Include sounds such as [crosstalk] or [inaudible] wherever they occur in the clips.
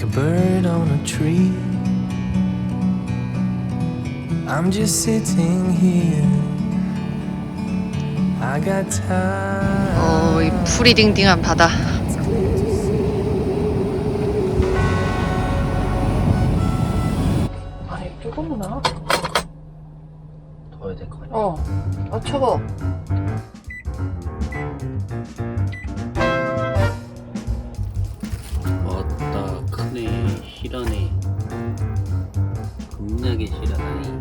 like a bird on a tree. I'm just sitting here. I got time. 어, 이 풀이 딩딩한 바다. 아니, 뜨겁나? 더워야 될거 같아. 어, 아, 차가워. 실하다니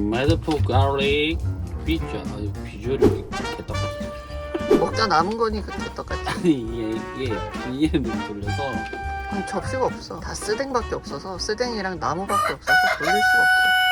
매드포 가릭 피자 아주 비주얼이 개떡같이 먹다 남은 거니까 더 똑같지. 아니 이게 이게 이해를 돌려서 아니, 접시가 없어. 다 쓰댕밖에 없어서 쓰댕이랑 나무밖에 없어서 돌릴 수가 없어.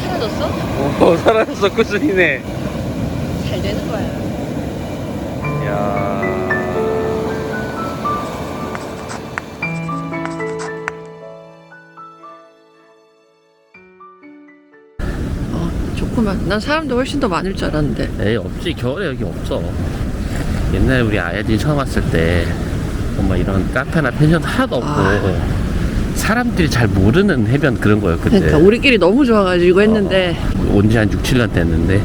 사라졌어? 어 사라졌어 꾸준히네 잘 되는 거야. 야 어. 난 사람도 훨씬 더 많을 줄 알았는데. 에이 없지 겨울에 여기 없어 옛날에 우리 아야진 처음 왔을 때 정말 이런 카페나 펜션도 하나도 없고 아. 사람들이 잘 모르는 해변 그런 거였거든 그러니까 우리끼리 너무 좋아가지고 했는데 온지 한 6, 7년 됐는데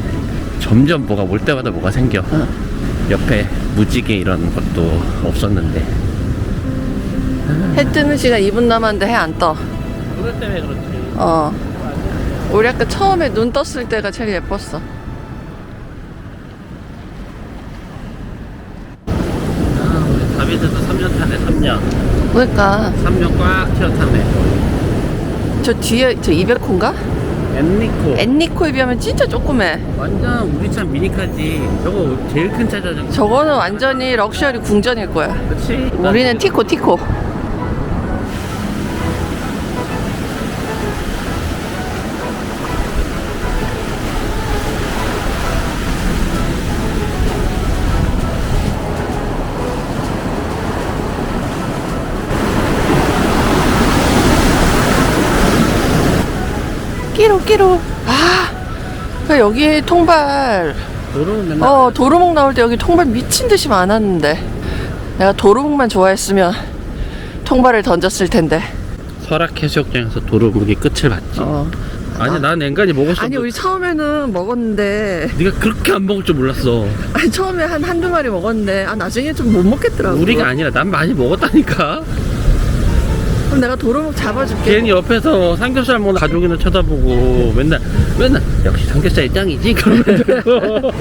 점점 뭐가 올 때마다 뭐가 생겨 어. 옆에 무지개 이런 것도 없었는데 해 뜨는 시간 2분 남았는데 해 안 떠. 그럴 때문에 그렇지 어. 우리 아까 처음에 눈 떴을 때가 제일 예뻤어. 아, 우리 다비드도 3년 타네 3년 그러니까 3년 꽉 타네 저 뒤에 저 이베코인가? 엔리코 엔니코에 비하면 진짜 조그매. 완전 우리 차 미니카지 저거 제일 큰 차잖아 저거는 완전히 럭셔리 궁전일 거야. 그치? 우리는 티코 티코. 끼로 끼로. 아, 그 여기 통발. 맨날 어 도루묵 나올 때 여기 통발 미친 듯이 많았는데. 내가 도루묵만 좋아했으면 통발을 던졌을 텐데. 설악 해수욕장에서 도로묵이 끝을 봤지. 어. 아니 난 엔간히 먹었어 아니 우리 처음에는 먹었는데. 네가 그렇게 안 먹을 줄 몰랐어. 아니 처음에 한 한두 마리 먹었는데 아 나중에 좀 못 먹겠더라고 우리가 아니라 난 많이 먹었다니까 그럼 내가 도루묵 잡아줄게. 괜히 옆에서 삼겹살 먹는 가족이나 쳐다보고 맨날 맨날 역시 삼겹살이 짱이지? [laughs] 그러면서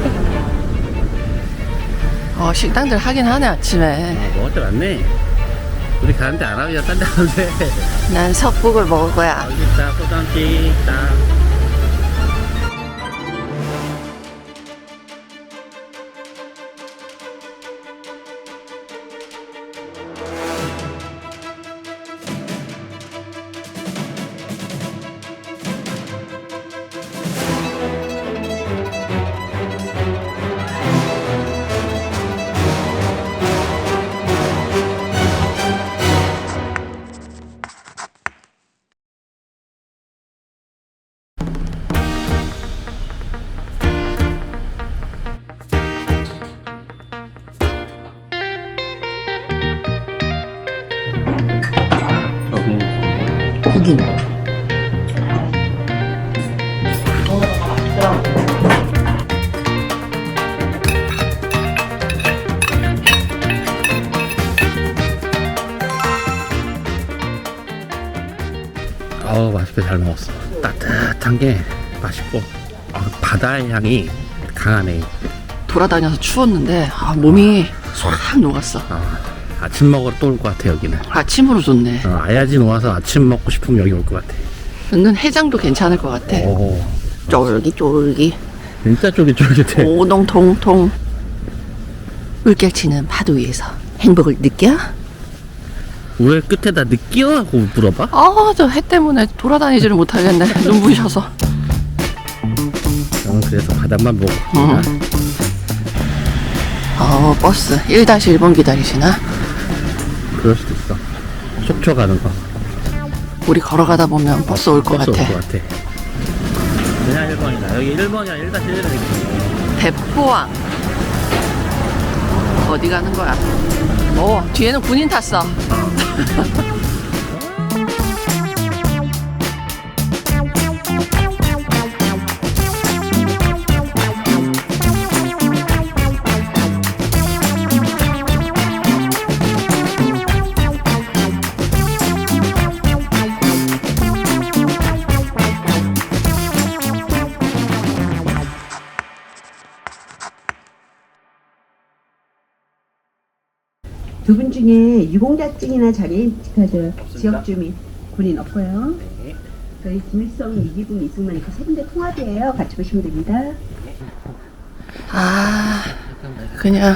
어 식당들 하긴 하네 아침에. 아, 먹을 때 많네. 우리 가는데 안 하면 딴데 가는데. 난 석국을 먹을 거야. 여기 있다. 소주 한잔 있 잘 먹었어 따뜻한 게 맛있고 어, 바다의 향이 강하네. 돌아다녀서 추웠는데 아, 몸이 싹 녹았어. 아, 아침 먹으러 또 올 것 같아 여기는. 아침으로 좋네. 어, 아야진 와서 아침 먹고 싶으면 여기 올 것 같아. 은근 해장도 괜찮을 것 같아. 오, 쫄깃쫄깃 진짜 쫄깃쫄깃해. 오동통통 물결치는 파도 위에서 행복을 느껴? 왜 끝에다 느끼어 하고 물어봐? 아 저 해 때문에 돌아다니지를 못하겠네 [laughs] 눈부셔서 저는 그래서 바닥만 보고. 응. 어 버스 1-1번 기다리시나? 그럴 수도 있어. 속초 가는 거. 우리 걸어가다 보면 버스 올 것 버스 같아 올것 같아. 그냥 1번이다. 여기 1번이야. 1-1이다. 대포항 어디 가는 거야? 오 뒤에는 군인 탔어 ha [laughs] ha 두 분 중에 유공자증이나 장애인카드 지역 주민 군인 없고요. 저희 김일성, 이기분, 이승만 이렇게 세 군데 통합이에요. 같이 보시면 됩니다. 아 그냥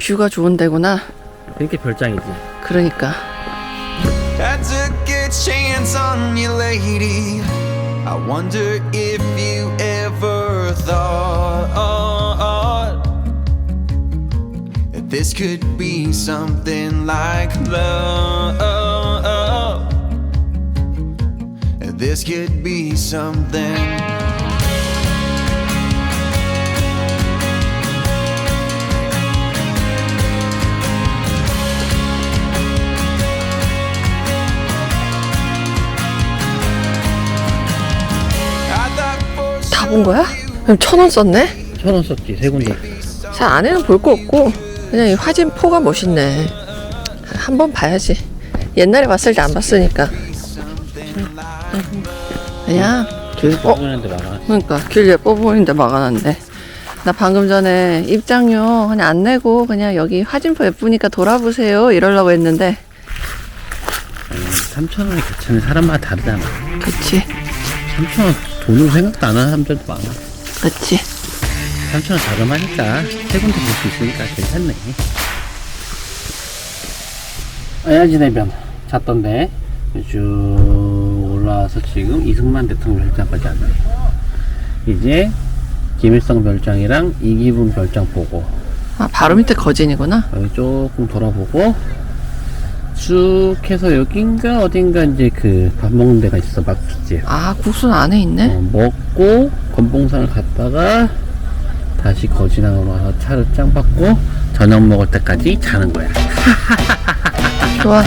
뷰가 좋은 데구나 이렇게 별장이지. 그러니까 I took a chance on you, lady. I wonder if this could be something like love. This could be something. I thought for 다본 거야? 그럼 천 원 썼네? 천 원 썼지. 세 군데. 자 안에는 볼 거 없고 그냥 이 화진포가 멋있네. 한번 봐야지. 옛날에 봤을 때 안 봤으니까. 그냥 길 어? 주는데 많아. 그러니까 길 예뻐 보이는데 막아놨네. 나 방금 전에 입장료 그냥 안 내고 그냥 여기 화진포 예쁘니까 돌아보세요 이러려고 했는데. 3천 원이 괜찮은 사람마다 다르잖아. 그치. 3천 원 돈으로 생각도 안 하는 사람들도 많아. 그치 3천 원 자금하니까 세 군데 볼 수 있으니까 괜찮네. 아야진 해변 잤던데 쭉 올라와서 지금 이승만 대통령 별장까지 왔네. 이제 김일성 별장이랑 이기분 별장 보고 아 바로 밑에 거진이구나 여기 조금 돌아보고 쭉 해서 여긴가 어딘가 이제 그 밥 먹는 데가 있어 막국집 아 국수는 안에 있네 어, 먹고 건봉산을 갔다가 다시 거진항으로 와서 차를 짱 받고 저녁 먹을 때까지 자는 거야. 좋아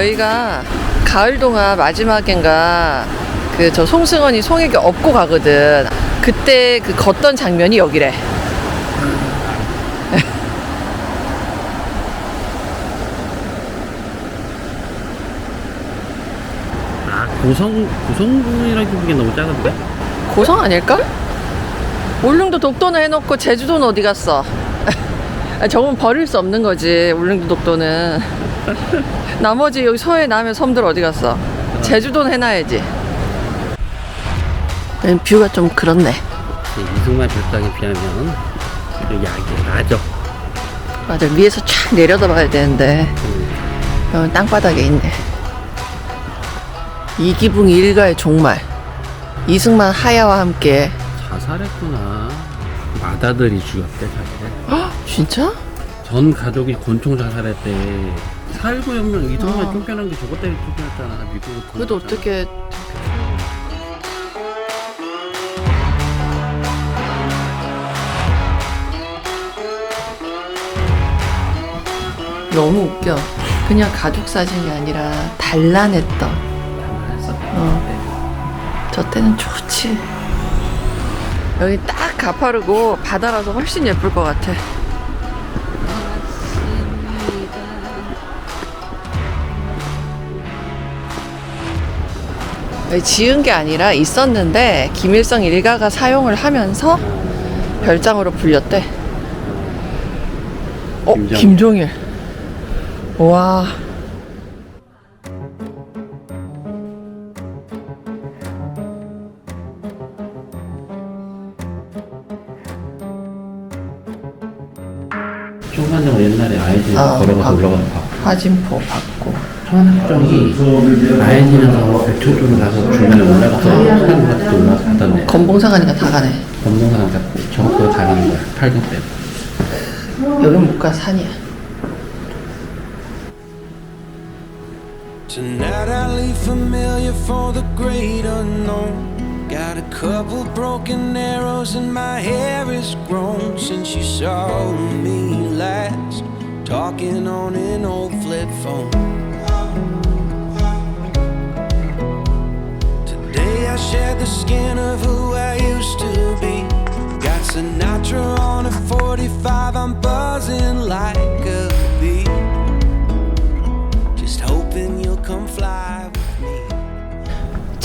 여기가 가을 동화 마지막엔가 그 저 송승헌이 송에게 업고 가거든. 그때 그 걷던 장면이 여기래. 아 고성 고성군이라기보기엔 너무 작은데 고성 아닐까? 울릉도 독도는 해놓고 제주도는 어디 갔어? 아, 저건 버릴 수 없는 거지 울릉도 독도는. [laughs] 나머지 여기 서해 남해 섬들 어디 갔어? 제주도는 해놔야지. 음, 뷰가 좀 그렇네. 이 이승만 별장에 비하면 약이 나죠. 맞아 위에서 쫙 내려다봐야 되는데. 여기 땅바닥에 있네. 이기붕 일가의 종말. 이승만 하야와 함께. 자살했구나. 맏아들이 죽였대 자기를 진짜? 전 가족이 권총 자살했대 4.19 혁명 이승만 어. 쫓겨난 게 저것 때문에 쫓겨났잖아 미국은 그래도 어떻게 너무 웃겨. 그냥 가족 사진이 아니라 단란했던. 어. 저 때는 좋지. 여기 딱 가파르고 바다라서 훨씬 예쁠 것 같아. 지은 게 아니라 있었는데 김일성 일가가 사용을 하면서 별장으로 불렸대. 어, 김정일. 김종일. 와. 초반적으로 옛날에 아이들에서 아, 걸어가서 아. 올라가서 봐. 화진포 받고. 천학정이 아이들에서 백초쪽으로 가서 중간에 올라가서 산 같은 올라가서 갔던데 건봉사 가니까 다 가네. 잡고 저거 다 가는 거야. 팔경 빼고. 여긴 못 가, 산이야. Tonight I leave familiar for the great unknown. Got a couple broken arrows and my hair is grown since you saw me last. Talking on an old flip phone.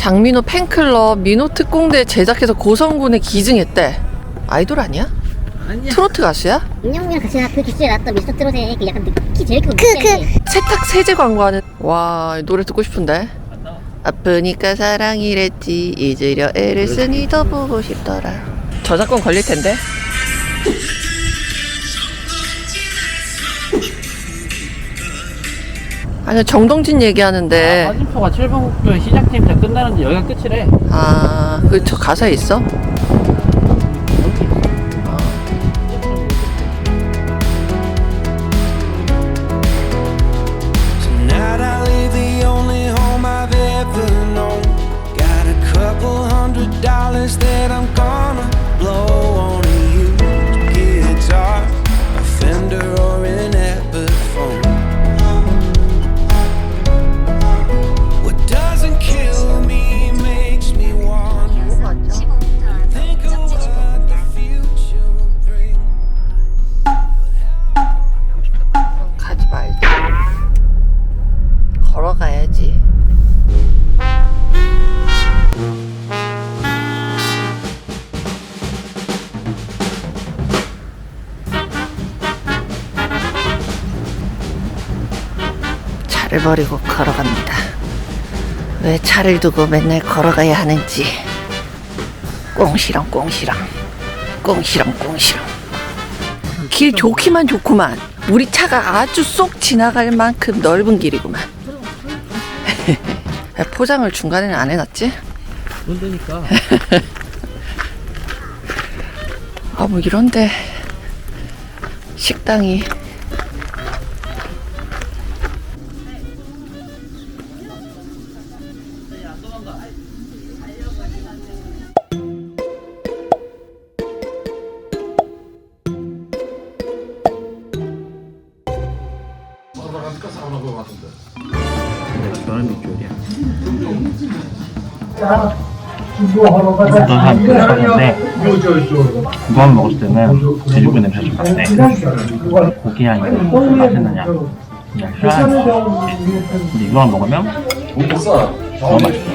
장민호 팬클럽 민호 특공대 제작해서 고성군에 기증했대. 아이돌 아니야? 아니야. 트로트 가수야? 임영웅이랑 같이 그 기수에 나왔던 미스터 트롯의 그 약간 키 제일 크고 그, 그. 세탁 세제 광고하는 와 노래 듣고 싶은데 아프니까 사랑이랬지 잊으려 애를 쓰니 더 보고 싶더라 저작권 걸릴 텐데 아니 정동진 얘기하는데 화진포가 7번 국도 시작팀부터 끝나는데 여기가 끝이래. 아그 저 가사에 있어? 차를 버리고 걸어갑니다 왜 차를 두고 맨날 걸어가야 하는지 꽁시렁 꽁시렁 꽁시렁 꽁시렁 길 좋기만 좋구만. 우리 차가 아주 쏙 지나갈 만큼 넓은 길이구만. [laughs] 포장을 중간에는 안 해놨지? 그러니까. [laughs] 아, 뭐 이런데 식당이 어떤 사람 들었는데 그거만 먹었을 때는 돼지고기 냄새가 좀 나는데 고기 향이 맛있느냐 그냥 싫어하는 근데 이거만 먹으면 너무 맛있어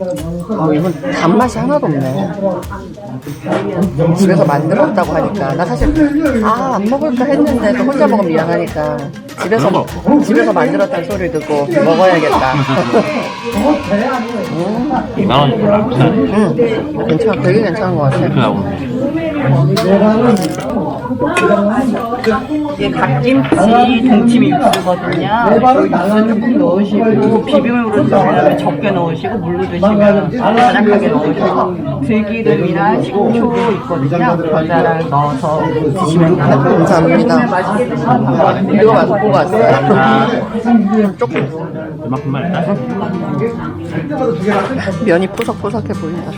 아, 이건 단맛이 하나도 없네. 집에서 만들었다고 하니까. 나 사실, 아, 안 먹을까 했는데 또 혼자 먹으면 미안하니까. 집에서, 집에서 만들었다는 소리 듣고 먹어야겠다. 2만 원이 별로 안 비싸네 응, 괜찮아. 되게 괜찮은 것 같아. 그래갖고 이게 갓김치 동치미 육수거든요. 그 육수 조금 넣으시고 비빔으로 드시려면 적게 넣으시고 물로 드시면 자작하게 넣으셔서 들기름이랑 식초 있거든요. 겨자랑 넣어서 드시면. 감사합니다. 맛있게 드시면 이거 맛 보고 왔어요. 그만큼만 일단 면이 포석포석해 보인다.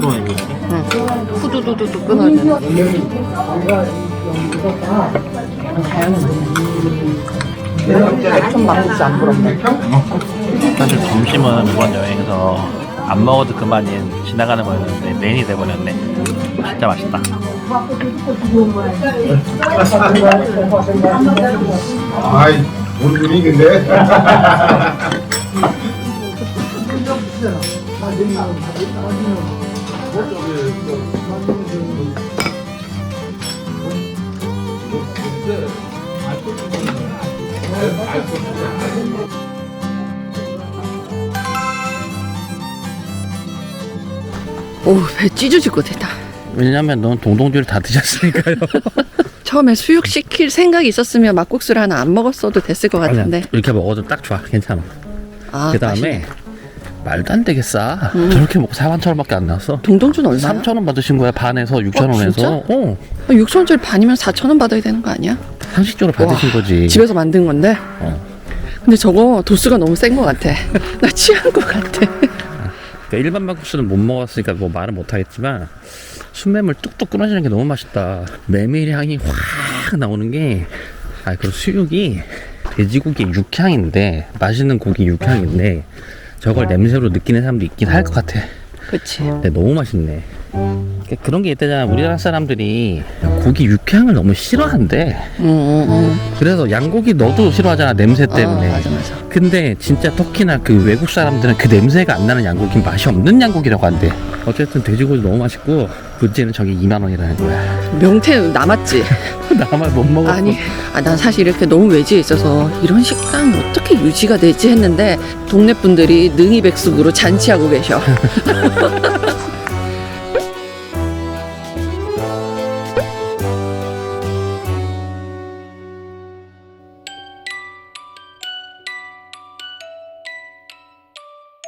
100%는 후두두두두 안 부럽네. 사실 점심은 이번 여행에서 안 먹어도 그만인 지나가는 거였는데 메인이 돼버렸네 진짜 맛있다 아이, 우리 분위기인데? 오, 배 찢어질 것 같다. 왜냐면 넌 동동주를 다 드셨으니까요. [laughs] 처음에 수육 시킬 생각이 있었으면 막국수를 하나 안 먹었어도 됐을 것 같은데. 아니야, 이렇게 먹어도 딱 좋아. 괜찮아. 아, 그 다음에 맛있네. 말도 안 되게 싸. 저렇게 먹고 4만 천 원밖에 안 나왔어. 동동주는 얼마야? 3천 원 받으신 거야 반에서 6천 어, 원에서. 어. 6천 원짜리 반이면 4천 원 받아야 되는 거 아니야? 상식적으로 받으신 와, 거지. 집에서 만든 건데? 어. 근데 저거 도수가 너무 센 것 같아. [laughs] 나 취한 것 같아. 그러니까 일반 막국수는 못 먹었으니까 뭐 말은 못 하겠지만 순매물 뚝뚝 끊어지는 게 너무 맛있다. 메밀 향이 확 나오는 게, 아, 그리고 수육이 돼지고기 육향인데 맛있는 고기 육향인데 저걸 냄새로 느끼는 사람도 있긴 할 것 같아. 그치. 근데 너무 맛있네. 그러니까 그런 게 있다잖아. 우리나라 사람들이 고기 육향을 너무 싫어한대. 응, 응, 응. 그래서 양고기 너도 싫어하잖아. 냄새 때문에. 아, 맞아, 맞아. 근데 진짜 터키나 그 외국 사람들은 그 냄새가 안 나는 양고기 맛이 없는 양고기라고 한대. 어쨌든 돼지고기 너무 맛있고 문제는 저게 2만 원이라는 거야. 명태 남았지? [laughs] 나만 못 먹어. 아니, 아, 난 사실 이렇게 너무 외지에 있어서 이런 식당이 어떻게 유지가 되지 했는데 동네 분들이 능이 백숙으로 잔치하고 계셔. [laughs]